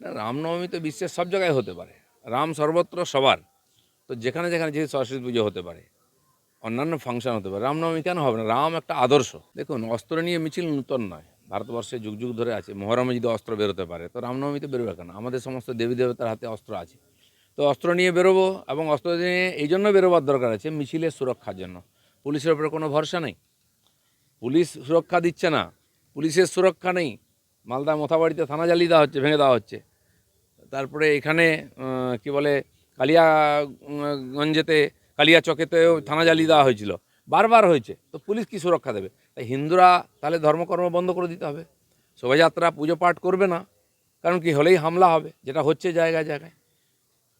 না, রামনবমী তো বিশ্বের সব জায়গায় হতে পারে। রাম সর্বত্র সবার। তো যেখানে যেখানে যেহেতু সরস্বতী পুজো হতে পারে, অন্যান্য ফাংশন হতে পারে, রামনবমী কেন হবে না? রাম একটা আদর্শ। দেখুন, অস্ত্র নিয়ে মিছিল নূতন নয়। ভারতবর্ষে যুগ যুগ ধরে আছে। মহরমে যদি অস্ত্র বেরোতে পারে, তো রামনবমীতে বেরোবে কেন? আমাদের সমস্ত দেবী দেবতার হাতে অস্ত্র আছে। তো অস্ত্র নিয়ে বেরোবো এবং অস্ত্র নিয়ে এই জন্য বেরোবার দরকার আছে মিছিলের সুরক্ষার জন্য। পুলিশের উপরে কোনো ভরসা নেই। পুলিশ সুরক্ষা দিচ্ছে না। পুলিশের সুরক্ষা নেই। মালদা মোথাবাড়িতে থানা জ্বালিয়ে দেওয়া হচ্ছে, ভেঙে দেওয়া হচ্ছে। তারপরে এখানে কি বলে কালিয়াগঞ্জেতে কালিয়া চকেতেও থানা জ্বালিয়ে দেওয়া হয়েছিল। বারবার হয়েছে তো পুলিশ কি সুরক্ষা দেবে? তাই হিন্দুরা তাহলে ধর্মকর্ম বন্ধ করে দিতে হবে। শোভাযাত্রা পুজো পাঠ করবে না কারণ কি হলেই হামলা হবে যেটা হচ্ছে জায়গায় জায়গায়।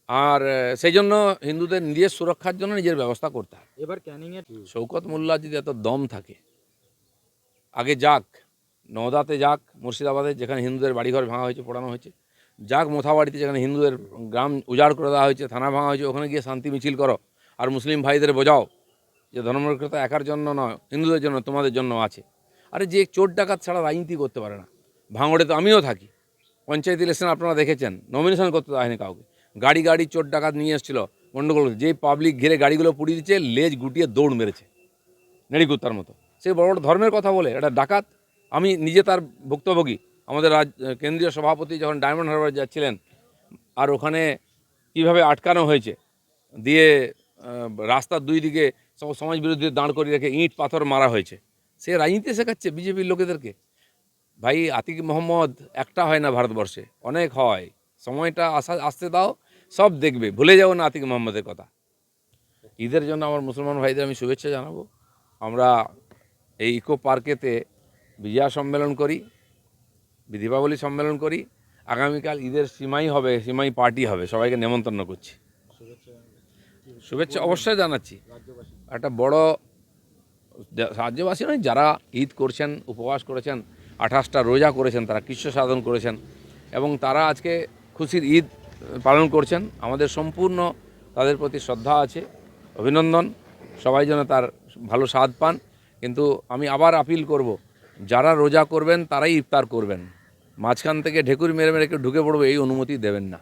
আর সেই জন্য হিন্দুদের নিজের সুরক্ষার জন্য নিজের ব্যবস্থা করতে হবে। এবার ক্যানিং এর শৌকত মোল্লা যদি এত দম থাকে আগে যাক নওদাতে যাক মুর্শিদাবাদে যেখানে হিন্দুদের বাড়িঘর ভাঙা হয়েছে পোড়ানো হয়েছে যাক মোথাবাড়িতে যেখানে হিন্দুদের গ্রাম উজাড় করে দেওয়া হয়েছে, থানা ভাঙা হয়েছে, ওখানে গিয়ে শান্তি মিছিল করো। আর মুসলিম ভাইদের বোঝাও যে ধর্মনিরক্ষতা একার জন্য নয়, হিন্দুদের জন্য, তোমাদের জন্য আছে। আরে যে চোর ডাকাত ছাড়া রাজনীতি করতে পারে না। ভাঙড়ে তো আমিও থাকি। পঞ্চায়েত ইলেকশন আপনারা দেখেছেন নমিনেশন করতে দেওয়া হয়নি কাউকে। গাড়ি গাড়ি চোর ডাকাত নিয়ে এসেছিল গণ্ডগোল যে পাবলিক ঘিরে গাড়িগুলো পুড়িয়ে দিচ্ছে, লেজ গুটিয়ে দৌড় মেরেছে, নেড়িকুত্তার মতো। সে বড় বড় ধর্মের কথা বলে, এটা ডাকাত, আমি নিজে তার ভুক্তভোগী। আমাদের রাজ, কেন্দ্রীয় সভাপতি যখন ডায়মন্ড হারবার যাচ্ছিলেন, আর ওখানে কীভাবে আটকানো হয়েছে, দিয়ে রাস্তার দুই দিকে সব সমাজ বিরোধী দাঁড় করিয়ে রেখে ইঁট, পাথর মারা হয়েছে, সে রাজনীতি শেখাচ্ছে বিজেপির লোকেদেরকে। ভাই, আতিক মোহাম্মদ একটা হয় না ভারতবর্ষে, অনেক হয়। সময়টা আসা, আসতে দাও, সব দেখবে, ভুলে যাও না আতিক মোহাম্মদের কথা। ঈদের জন্য আমার মুসলমান ভাইদের আমি শুভেচ্ছা জানাব। আমরা এই ইকো পার্কেতে বিজয়া সম্মেলন করি। দীপাবলি সম্মেলন করি, আগামীকাল ঈদের সীমাই হবে, সীমাই পার্টি হবে, সবাইকে নেমন্তন্ন করছি। শুভেচ্ছা অবশ্যই জানাচ্ছি। একটা বড় রাজ্যবাসী নয়, যারা ঈদ করছেন, উপবাস করেছেন, আঠাশটা রোজা করেছেন, তারা কৃষ্ণ সাধন করেছেন, এবং তারা আজকে খুশির ঈদ পালন করছেন, আমাদের সম্পূর্ণ তাদের প্রতি শ্রদ্ধা আছে, অভিনন্দন, সবাই যেন তার ভালো স্বাদ পান, কিন্তু আমি আবার আপিল করব, যারা রোজা করবেন, তারাই ইফতার করবেন। মাঝখান থেকে ঢেকুর মেরে মেরে একটু ঢুকে পড়ব এই অনুমতি দেবেন না।